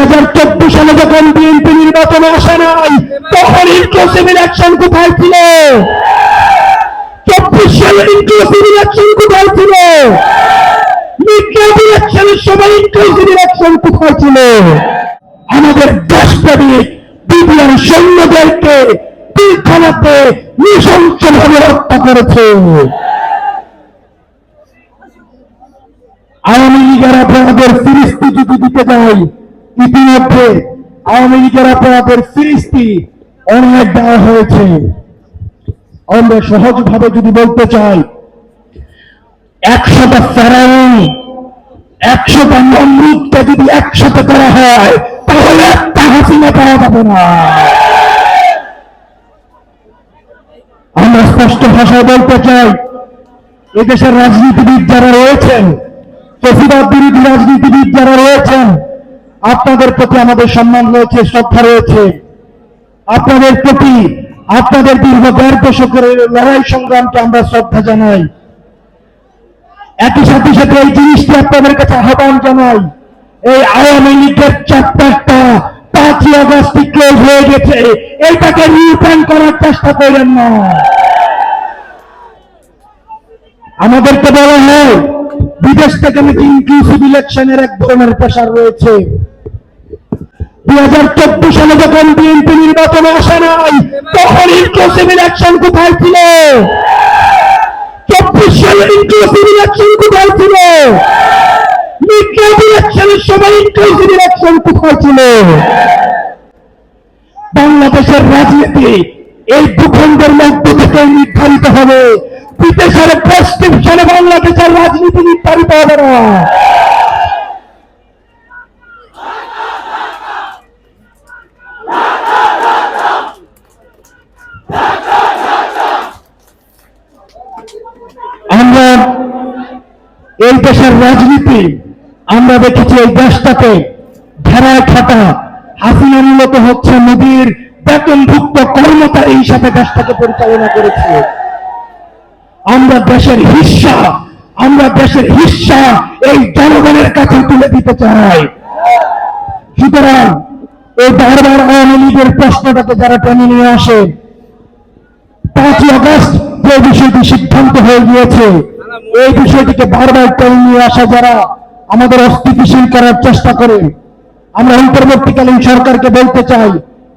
হাজার চোদ্দ সালে যখন বিএনপি নির্বাচনে আসে নাই, তখন ইনক্লুসিভ ইলেকশন কোথায় ছিল? চব্বিশ সালে ইনক্লুসিভ ইলেকশন কোথায় ছিল? আওয়ামী লীগের আপনাদের ফিরিস্তি যদি দিতে যাই ইতিমধ্যে আওয়ামী লীগের আপনাদের ফিরিস্তি অনেক দেওয়া হয়েছে। আমরা সহজভাবে যদি বলতে চাই, একশোটা ফেরাউন, একশোটা নমরুদকে যদি একসাথে করা হয়, তাহলে একটা হাসিনা পাওয়া যাবে না। আমরা স্পষ্ট ভাষায় বলতে চাই, এদেশের রাজনীতিবিদ যারা রয়েছেন প্রতিবাদ বিরোধী রাজনীতিবিদ যারা রয়েছেন আপনাদের প্রতি আমাদের সম্মান রয়েছে, শ্রদ্ধা রয়েছে। আপনাদের প্রতি আপনাদের দীর্ঘ দেড় দশকের লড়াই সংগ্রামকে আমরা শ্রদ্ধা জানাই। একই সাথে সাথে এই জিনিসটি আপনাদের কাছে আহ্বান জানাই, এই আওয়ামী লীগের চ্যাপ্টারটা পাঁচই আগস্ট ক্লোজ হয়ে গেছে। এইটাকে রিওপেন করার চেষ্টা করেন না। আমাদেরকে বলা হয়, বিদেশ থেকে নাকি ইনক্লুসিভ ইলেকশনের এক ধরনের প্রেশার রয়েছে। দুই হাজার চোদ্দ সালে যখন বিএনপি আসে নাই, তখন ইনক্লুসিভ ইলেকশন কোথায় ছিল? চব্বিশ সালে ইনক্লুসিভ ইলেকশন কোথায় ছিল? বাংলাদেশের রাজনীতি এই ভূখণ্ডের মধ্য থেকে নির্ধারিত হবে। বিদেশের প্রেসক্রিপশনে বাংলাদেশের রাজনীতি নির্ধারিত হবে না। আমরা এই দেশের রাজনীতি আমরা দেখেছি এই দেশটাতে ঘেরায় খাটা, হাসিনা মূলত হচ্ছে মোদীর বেতনভুক্ত কর্মচারী হিসাবে দেশটাকে পরিচালনা করেছে। আমরা দেশের হিস্সা, আমরা দেশের হিস্সা এই জনগণের কাছে তুলে দিতে চাই। সুতরাং এই বারবার আওয়ামী লীগের প্রশ্নটাকে যারা টেনে নিয়ে আসে, পাঁচই আগস্ট যে বিষয়টি সিদ্ধান্ত হয়ে গিয়েছে। এই বিষয়টিকে বারবার টেনে নিয়ে আসা যারা আমাদের অস্থিতিশীল করার চেষ্টা করে, আমরা অন্তর্বর্তীকালীন সরকারকে বলতে চাই,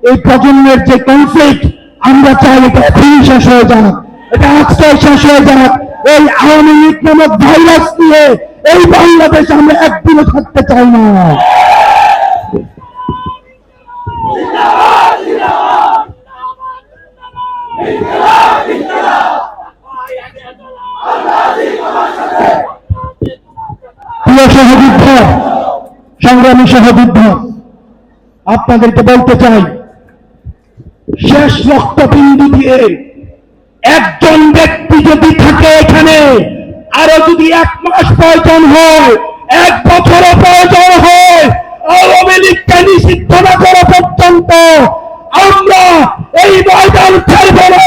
এই প্রজন্মের যে কনফ্লিক্ট আমরা চাই এটা এখনই শেষ হয়ে যাক। এটা আজকাল শেষ হয়ে যাক। এই আওয়ামী লীগ নামক ভাইরাস নিয়ে এই বাংলাদেশ আমরা একদিনও থাকতে চাই না। সহযুদ্ধ সংগ্রামী সহযুদ্ধ আপনাদেরকে বলতে চাই, শেষ রক্তবিন্দু দিয়ে একজন ব্যক্তি যদি থাকে এখানে, আরও যদি এক মাস প্রয়োজন হয়, এক বছরও প্রয়োজন হয়, আওয়ামী লীগকে নিষিদ্ধ না করা পর্যন্ত আমরা এই ময়দান ছাড়ব না।